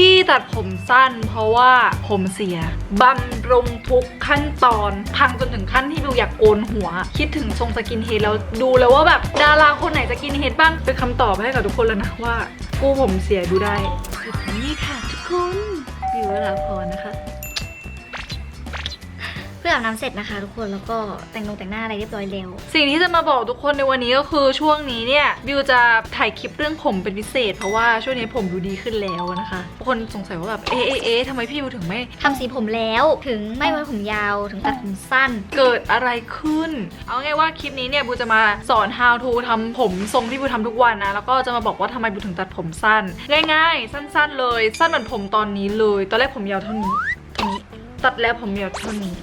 ที่ตัดผมสั้น เพราะว่าผมเสียบำรุงทุกขั้นตอน พังจนถึงขั้นที่บิวอยากโกนหัว คิดถึงทรงสกินเฮดแล้วดูแล้วว่าแบบดาราคนไหนสกินเฮดบ้างเป็นคำตอบให้กับทุกคนแล้วนะว่า กูผมเสียดูได้นี่ค่ะทุกคนบิววราพรนะคะ พื่ออาบน้ำเสร็จนะคะทุกคนแล้วก็แต่งนงแต่งหน้าอะไรเรียบร้อยแล้ว สิ่งที่จะมาบอกทุกคนในวันนี้ก็คือช่วงนี้เนี่ยบิวจะถ่ายคลิปเรื่องผมเป็นพิเศษ เพราะว่าช่วงนี้ผมดูดีขึ้นแล้วนะคะทุกคนสงสัยว่าแบบเอ๊ะเอ๊ะเอ๊ะทำไมพี่บิวถึงไม่ทำสีผมแล้วถึงไม่ไว้ผมยาวถึงตัดผมสั้น เกิดอะไรขึ้น เอาง่ายว่าคลิปนี้เนี่ยบิวจะมาสอน how to ทำผมทรงที่บิวทำทุกวันนะแล้วก็จะมาบอกว่าทำไมบิวถึงตัดผมสั้น ง่าย ๆ สั้น ๆ เลย สั้นเหมือนผมตอนนี้เลย ตอนแรกผมยาวเท่านี้เท่านี้ตัดแล้วผมยาวเท่านี้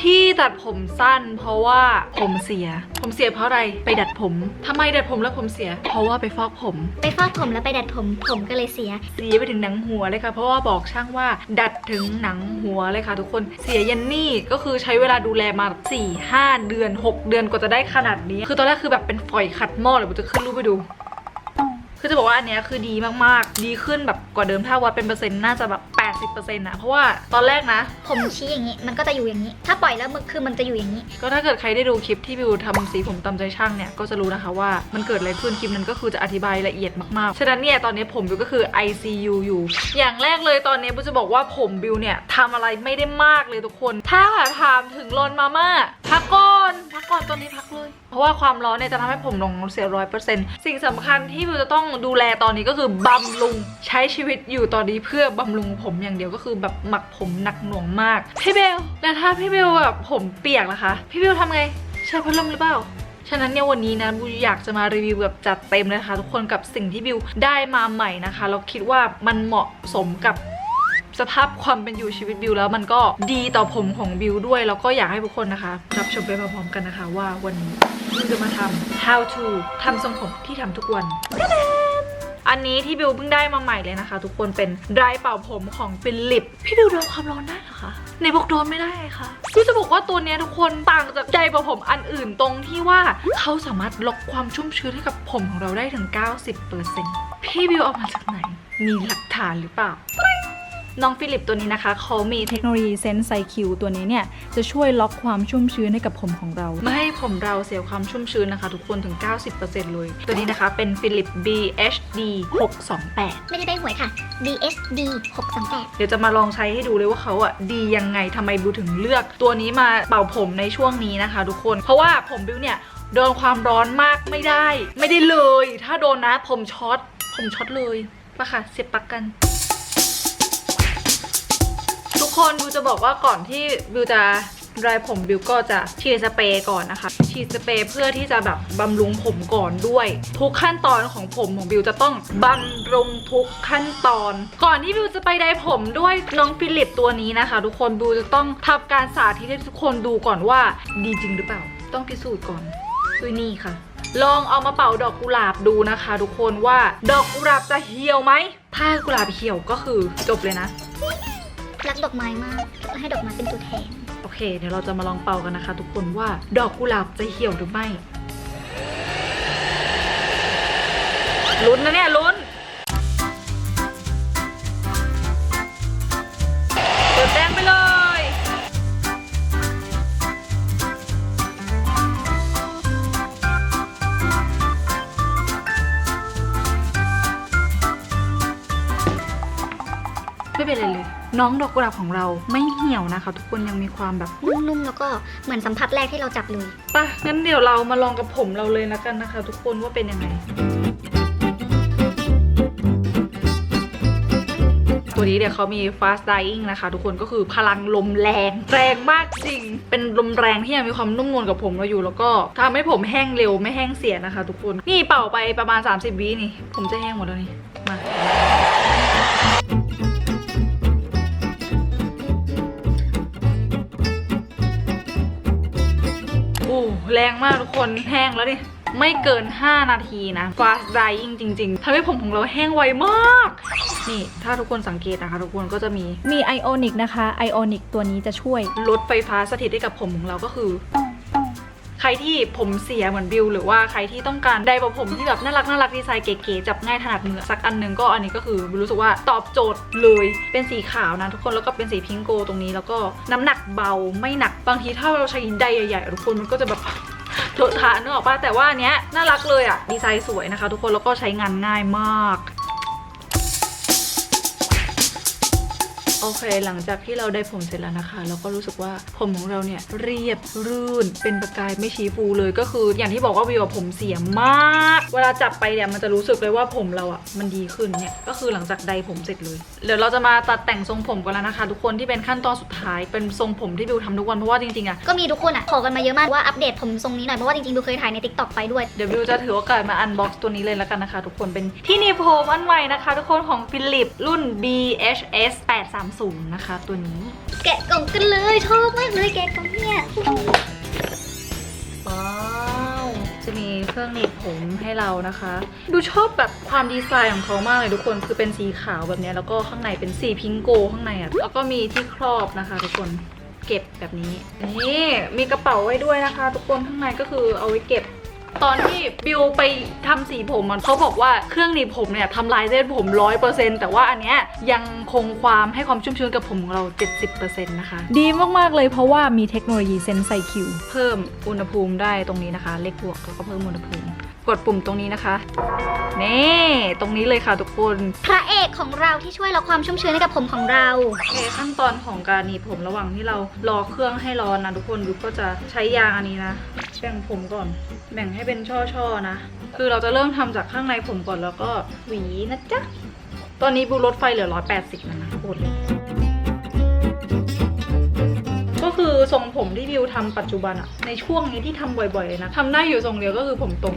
ที่ตัดผมสั้น เพราะว่าผมเสีย ผมเสียเพราะอะไรไปดัดผมทำไมดัดผมแล้วผมเสีย เพราะว่าไปฟอกผม ไปฟอกผมแล้วไปดัดผม ผมก็เลยเสีย เสียไปถึงหนังหัวเลยค่ะ เพราะว่าบอกช่างว่า ดัดถึงหนังหัวเลยค่ะ ทุกคนเสียยันนี่ก็คือใช้เวลาดูแลมา4 5 เดือน 6 เดือนกว่าจะได้ขนาดนี้ คือตอนแรกคือแบบเป็นฝอยขัดหม้อเลยผมจะขึ้นรูปไปดูคือจะบอกว่าอันเนี้ยคือดีมากๆ ดีขึ้นแบบกว่าเดิมถ้าวัดเป็นเปอร์เซ็นต์น่าจะแบบ 80%นะเพราะว่าตอนแรกนะ ผมชี้อย่างนี้มันก็จะอยู่อย่างนี้ ถ้าปล่อยแล้วมันคือมันจะอยู่อย่างนี้ ก็ถ้าเกิดใครได้ดูคลิปที่บิวทำสีผมตามใจช่างเนี่ยก็จะรู้นะคะว่ามันเกิดอะไรขึ้นคลิปนั้นก็คือจะอธิบายละเอียดมากๆ ฉะนั้นเนี่ยตอนนี้ผมบิวก็คือ ICU อยู่ อย่างแรกเลยตอนนี้บิวจะบอกว่าผมบิวเนี่ยทำอะไรไม่ได้มากเลยทุกคน ถ้าถามถึงรอนมาม่าพักก่อน พักก่อนตอนนี้พักเลย เพราะว่าความร้อนเนี่ยจะทำให้ผมลงเสียร้อยเปอร์เซ็นต์สิ่งสำคัญที่บิวจะต้องดูแลตอนนี้ก็คือบำรุงใช้ชีวิตอยู่ตอนนี้เพื่อบำรุงผมอย่างเดียวก็คือแบบหมักผมหนักหน่วงมากพี่เบลแล้วถ้าพี่เบลแบบผมเปียกล่ะคะ พี่เบลทำไงใช้พัดลมหรือเปล่าฉะนั้นเนี่ยวันนี้นะบิวอยากจะมารีวิวแบบจัดเต็มเลยนะคะทุกคนกับสิ่งที่บิวได้มาใหม่นะคะแล้วคิดว่ามันเหมาะสมกับ สภาพความเป็นอยู่ชีวิตบิวแล้วมันก็ดีต่อผมของบิวด้วย แล้วก็อยากให้ทุกคนนะคะ รับชมไปพร้อมๆกันนะคะ ว่าวันนี้บิวจะมาทำ how to ทำทรงผมที่ทำทุกวันอันนี้ที่บิวเพิ่งได้มาใหม่เลยนะคะ ทุกคนเป็นไดร์เป่าผมของฟิลิปพี่บิวโดนความร้อนได้เหรอคะในบอกโดนไม่ได้ค่ะพี่จะบอกว่าตัวนี้ทุกคนต่างจากไดร์เป่าผมอันอื่นตรงที่ว่าเขาสามารถล็อกความชุ่มชื้นให้กับผมของเราได้ถึง 90%พี่บิวเอามาจากไหนมีหลักฐานหรือเปล่า น้องฟิลิปตัวนี้นะคะ เขามีเทคโนโลยีเซนส์ไซคิวตัวนี้เนี่ย จะช่วยล็อกความชุ่มชื้นให้กับผมของเรา ไม่ให้ผมเราเสียความชุ่มชื้นนะคะ ทุกคนถึง 90%เลย ตัวนี้นะคะเป็นฟิลิป BHD 628 ไม่ได้ได้หวยค่ะ DSD 638เดี๋ยวจะมาลองใช้ให้ดูเลยว่าเขาอะดียังไงทำไมบิวถึงเลือก ตัวนี้มาเป่าผมในช่วงนี้นะคะ ทุกคน เพราะว่าผมบิวเนี่ยโดนความร้อนมากไม่ได้ ไม่ได้เลย ถ้าโดนนะผมช็อตผมช็อตเลยปะค่ะเสียบปลักกันทุก คนบิวจะบอกว่าก่อนที่บิวจะรายผมบิวก็จะฉีดสเปรย์ก่อนนะคะ ฉีดสเปรย์เพื่อที่จะแบบบำรุงผมก่อนด้วย ทุกขั้นตอนของผมของบิวจะต้องบำรุงทุกขั้นตอน ก่อนที่บิวจะไปไดร์ผมด้วยน้องฟิลิปตัวนี้นะคะ ทุกคนบิวจะต้องทำการสาธิตให้ทุกคนดูก่อนว่าดีจริงหรือเปล่า ต้องพิสูจน์ก่อนด้วยนี่ค่ะ ลองเอามาเป่าดอกกุหลาบดูนะคะ ทุกคนว่าดอกกุหลาบจะเหี่ยวไหมถ้ากุหลาบเหี่ยวก็คือจบเลยนะ รักดอกไม้มากให้ดอกไม้เป็นตัวแทน โอเค เดี๋ยวเราจะมาลองเป่ากันนะคะ ทุกคนว่าดอกกุหลาบจะเหี่ยวหรือไม่ลุ้นนะเนี่ยลุ้น น้องดอกกุหลาบของเราไม่เหี่ยวนะคะ ทุกคนยังมีความแบบนุ่มๆแล้วก็เหมือนสัมผัสแรกที่เราจับเลยปะงั้นเดี๋ยวเรามาลองกับผมเราเลยนะกันนะคะ ทุกคนว่าเป็นยังไงตัวนี้เดี๋ยวเขามี fast drying นะคะ ทุกคนก็คือพลังลมแรง แรงมากจริง เป็นลมแรงที่ยังมีความนุ่มนวลกับผมเราอยู่ แล้วก็ทำให้ผมแห้งเร็วไม่แห้งเสียนะคะ ทุกคน นี่เป่าไปประมาณ 30 วินี่ ผมจะแห้งหมดแล้วนี่ มา แรงมากทุกคนแห้งแล้วดิไม่เกิน 5 นาทีนะ fast drying จริง ๆทำให้ผมของเราแห้งไวมาก นี่ ถ้าทุกคนสังเกตนะคะ ทุกคนก็จะมี มีไอออนิกนะคะไอออนิกตัวนี้จะช่วยลดไฟฟ้าสถิตให้กับผมของเราก็คือ ใครที่ผมเสียเหมือนบิวหรือว่าใครที่ต้องการไดร์ผมที่แบบน่ารักน่ารักดีไซน์เก๋ๆจับง่ายถนัดมือสักอันหนึ่งก็อันนี้ก็คือบิวรู้สึกว่าตอบโจทย์เลยเป็นสีขาวนะทุกคนแล้วก็เป็นสีพิงโกตรงนี้ แล้วก็น้ำหนักเบาไม่หนักบางทีถ้าเราใช้ไดร์ใหญ่ๆทุกคนมันก็จะแบบเถอะทะนึกออกป่ะแต่ว่าอันเนี้ยน่ารักเลยอะดีไซน์สวยนะคะ ทุกคนแล้วก็ใช้งานง่ายมาก โอเค หลังจากที่เราได้ผมเสร็จแล้วนะคะ เราก็รู้สึกว่าผมของเราเนี่ยเรียบรื่น เป็นประกายไม่ชี้ฟูเลยก็คือ อย่างที่บอกว่าวิวอะผมเสียมาก เวลาจับไปเนี่ยมันจะรู้สึกเลยว่าผมเราอะมันดีขึ้นเนี่ยก็คือหลังจากใดผมเสร็จเลยเดี๋ยวเราจะมาตัดแต่งทรงผมกันแล้วนะคะ ทุกคนที่เป็นขั้นตอนสุดท้ายเป็นทรงผมที่บิวทำทุกวันเพราะว่าจริงๆอะก็มีทุกคนอะขอกันมาเยอะมากว่าอัปเดตผมทรงนี้หน่อยเพราะว่าจริงๆดูเคยถ่ายใน t ิ k t o k ไปด้วยเดี๋ยวบิวจะถือโอกาสมาอันบ็อกซ์ตัวนี้เลยแล้วกันนะคะ ทุกคนเป็นที่หนีบผมอันใหม่นะคะ ทุกคนของฟิลิปรุ่น BHS 830นะคะ ตัวนี้ แกะกล่องกันเลยชอบมากเลยแกะกล่องเนี่ยว้าวจะมีเครื่องหนีบผมให้เรานะคะ ดูชอบแบบความดีไซน์ของเขามากเลยทุกคนคือเป็นสีขาวแบบเนี้ยแล้วก็ข้างในเป็นสีพิงโกข้างในอะแล้วก็มีที่ครอบนะคะทุกคนเก็บแบบนี้นี่มีกระเป๋าไว้ด้วยนะคะ ทุกคนข้างในก็คือเอาไว้เก็บ ตอนที่บิวไปทำสีผมมันเขาบอกว่าเครื่องหนีบผมเนี่ยทำลายเส้นผม100%แต่ว่าอันเนี้ยยังคงความให้ความชุ่มชื้นกับผมของเรา 70%นะคะ ดีมากๆเลยเพราะว่ามีเทคโนโลยีเซนไซคิว เพิ่มอุณหภูมิได้ตรงนี้นะคะ เลขบวกแล้วก็เพิ่มอุณหภูมิ กดปุ่มตรงนี้นะคะ นี่ ตรงนี้เลยค่ะทุกคน พระเอกของเราที่ช่วยเราความชุ่มชื้นให้กับผมของเรา โอเคขั้นตอนของการหนีบผมระหว่างที่เรารอเครื่องให้ร้อนนะทุกคนบิวก็จะใช้ยางอันนี้นะ แบ่งผมก่อน แบ่งให้เป็นช่อๆนะ คือเราจะเริ่มทำจากข้างในผมก่อนแล้วก็หวีนะจ๊ะ ตอนนี้บิวลดไฟเหลือ 180แล้วนะทุกคนเลยก็คือทรงผมที่บิวทำปัจจุบันอะในช่วงนี้ที่ทำบ่อยๆเลยนะทำได้อยู่ทรงเดียวก็คือผมตรง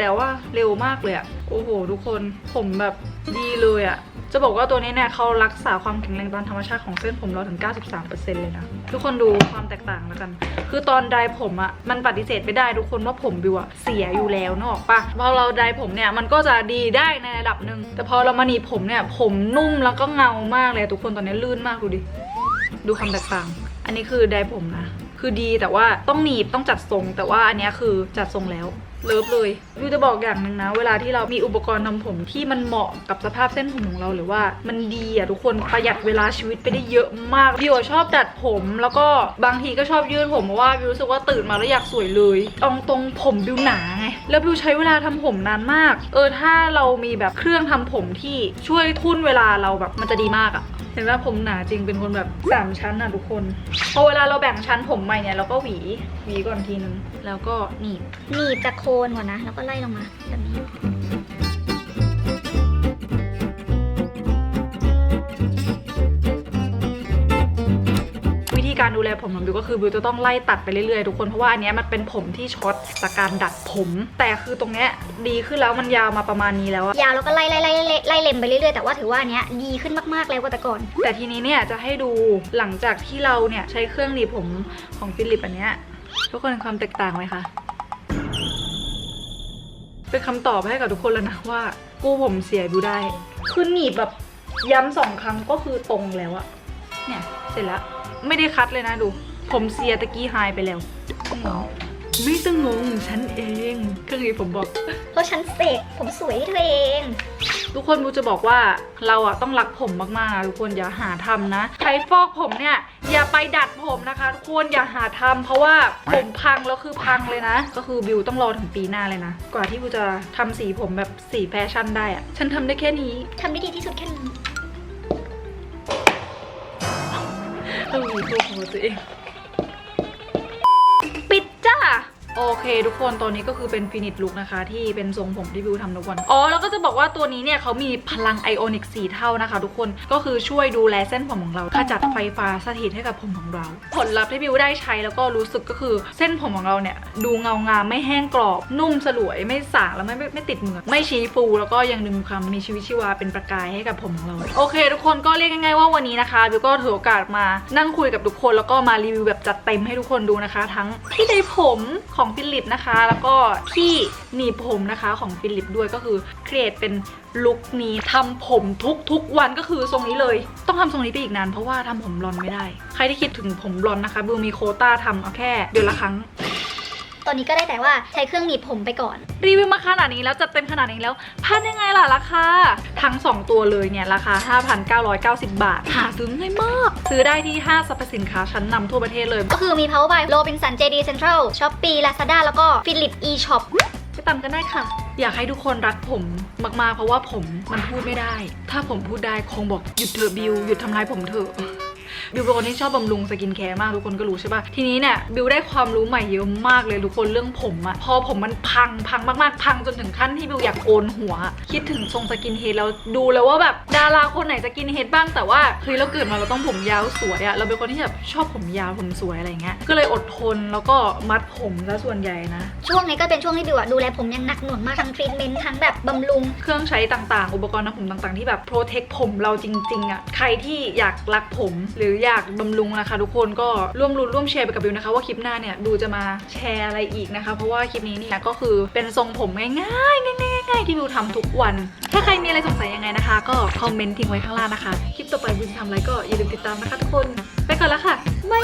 แล้วว่าเร็วมากเลยอะโอ้โห ทุกคนผมแบบดีเลยอะจะบอกว่าตัวนี้เนี่ยเขารักษาความแข็งแรงตามธรรมชาติของเส้นผมเราถึง 93%เลยนะ ทุกคนดูความแตกต่างแล้วกัน คือตอนไดผมอะมันปฏิเสธไม่ได้ทุกคนว่าผมบิวอะเสียอยู่แล้วนอกปะพอเราไดผมเนี่ยมันก็จะดีได้ในระดับหนึ่งแต่พอเรามาหนีผมเนี่ยผมนุ่มแล้วก็เงามากเลยทุกคนตอนนี้ลื่นมากดูดิ ดูความแตกต่าง อันนี้คือไดผมนะ คือดีแต่ว่าต้องหนีบต้องจัดทรง แต่ว่าอันเนี้ยคือจัดทรงแล้วเลิฟเลยวิวจะบอกอย่างหนึ่งนะ เวลาที่เรามีอุปกรณ์ทำผมที่มันเหมาะกับสภาพเส้นผมของเราหรือว่ามันดีอะทุกคนประหยัดเวลาชีวิตไปได้เยอะมากวิวอะชอบดัดผม แล้วก็บางทีก็ชอบยืดผมเพราะว่าวิวรู้สึกว่าตื่นมาแล้วอยากสวยเลยตรงตรงๆผมวิวหนาไงแล้ววิวใช้เวลาทำผมนานมาก เออถ้าเรามีแบบเครื่องทำผมที่ช่วยทุ่นเวลาเราแบบมันจะดีมากอะ เห็นว่าผมหนาจริงเป็นคนแบบสามชั้นอะทุกคนพอเวลาเราแบ่งชั้นผมใหม่เนี่ยเราก็หวีหวีก่อนทีนึงแล้วก็หนีบหนีบจากโคนก่อนนะ แล้วก็ไล่ลงมาแบบนี้ การดูแลผมของบิวก็คือบิวจะต้องไล่ตัดไปเรื่อยๆทุกคนเพราะว่าอันเนี้ยมันเป็นผมที่ช็อตจากการดัดผม แต่คือตรงเนี้ยดีขึ้นแล้วมันยาวมาประมาณนี้แล้วอะยาวแล้วก็ไล่ไล่ไล่ไล่ไล่เล็มไปเรื่อยๆแต่ว่าถือว่าอันเนี้ยดีขึ้นมากๆแล้วกว่าแต่ก่อน แต่ทีนี้เนี่ยจะให้ดูหลังจากที่เราเนี่ยใช้เครื่องหนีบผมของฟิลิปอันเนี้ยทุกคนเห็นความแตกต่างไหมคะเป็นคำตอบให้กับทุกคนแล้วนะว่า กู้ผมเสียดูได้คือหนีบแบบย้ำสองครั้งก็คือตรงแล้วอะเนี่ย เสร็จแล้ว ไม่ได้คัดเลยนะดู ผมเสียตะกี้หายไปแล้วอืมไม่ต้องงงฉันเองก็คือผมบอก เพราะฉันเสกผมสวยให้เธอเอง ทุกคนบูจะบอกว่าเราอะต้องรักผมมากๆนะทุกคนอย่าหาทำนะใครฟอกผมเนี่ย อย่าไปดัดผมนะคะ ทุกคนอย่าหาทำเพราะว่าผมพังแล้วคือพังเลยนะ ก็คือบิวต้องรอถึงปีหน้าเลยนะ กว่าที่บิวจะทำสีผมแบบสีแฟชั่นได้อะฉันทำได้แค่นี้ ทำได้ดีที่สุดแค่นี้ เออตัวของตัวเอง เคทุกคนตอนนี้ก็คือเป็นฟินิชลุกนะคะ ที่เป็นทรงผมที่บิวทำทุกวันอ๋อแล้วก็จะบอกว่าตัวนี้เนี่ยเขามีพลังไอออนิกสีเท่านะคะ ทุกคนก็คือช่วยดูแลเส้นผมของเราขจัดไฟฟ้าสถิตให้กับผมของเรา ผลลัพธ์ที่บิวได้ใช้แล้วก็รู้สึกก็คือเส้นผมของเราเนี่ยดูเงางามไม่แห้งกรอบ นุ่มสลวยไม่สางแล้วไม่ไม่ไม่ติดเหมือกไม่ชี้ฟู แล้วก็ยังดึงความมีชีวิตชีวาเป็นประกายให้กับผมของเรา โอเค ทุกคนก็เรียกง่ายๆว่าวันนี้นะคะบิวก็ถือโอกาสมานั่งคุยกับทุกคน แล้วก็มารีวิวแบบจัดเต็มให้ทุกคนดูนะคะ ทั้งที่ในผมของฟิลิปนะคะ แล้วก็ที่หนีบผมนะคะของฟิลิปด้วยก็คือครีเอทเป็นลุคนี้ทำผมทุกทุกวันก็คือทรงนี้เลย ต้องทำทรงนี้ไปอีกนานเพราะว่าทำผมบลอนไม่ได้ ใครที่คิดถึงผมบลอนนะคะบิวมีโคต้าทำเอาแค่เดือนละครั้ง อนนี้ก็ได้แต่ว่าใช้เครื่องหนีบผมไปก่อน รีวิวมาขนาดนี้แล้วจัดเต็มขนาดนี้แล้วพันยังไงล่ะราคาทั้ง 2 ตัวเลยเนี่ยราคา 5,990 บาท หาซื้อง่ายมาก ซื้อได้ที่ห้างสรรพสินค้าชั้นนำทั่วประเทศเลย ก็คือมี Power by Robinson JD Central Shopee Lazada แล้วก็ Philip eShop ไปตามกันได้ค่ะ อยากให้ทุกคนรักผมมากๆ เพราะว่าผมมันพูดไม่ได้ ถ้าผมพูดได้คงบอกหยุดเถอะบิวหยุดทำร้ายผมเถอะ บิวเป็นคนที่ชอบบำรุงสกินแคร์มากทุกคนก็รู้ใช่ปะทีนี้เนี่ยบิวได้ความรู้ใหม่เยอะมากเลยทุกคนเรื่องผมอะพอผมมันพังพังมากๆ พังจนถึงขั้นที่บิวอยากโกนหัว คิดถึงทรงสกินเฮดแล้วดูแล้วว่าแบบดาราคนไหนสกินเฮดบ้างแต่ว่าเฮ้ยเราเกิดมาเราต้องผมยาวสวยอะเราเป็นคนที่แบบชอบผมยาวผมสวยอะไรเงี้ยก็เลยอดทนแล้วก็มัดผมซะส่วนใหญ่นะช่วงนี้ก็เป็นช่วงที่บิวอะดูแลผมอย่างหนักหน่วงมากทั้งทรีทเมนต์ทั้งแบบบำรุงเครื่องใช้ต่างๆ อุปกรณ์ทำผมต่างๆ ที่แบบโปรเทคผมเราจริงๆอะใครที่อยากรักผมหรืออยากบำรุงนะคะ ทุกคนก็ร่วมรุ้นร่วมแชร์ไปกับบิวนะคะ ว่าคลิปหน้าเนี่ยดูจะมาแชร์อะไรอีกนะคะ เพราะว่าคลิปนี้เนี่ยก็คือเป็นทรงผมง่ายๆง่ายๆง่ายๆที่บิวทำทุกวัน ถ้าใครมีอะไรสงสัยยังไงนะคะ ก็คอมเมนต์ทิ้งไว้ข้างล่างนะคะ คลิปต่อไปบิวจะทำอะไรก็อย่าลืมติดตามนะคะทุกคน ไปก่อนละค่ะไม่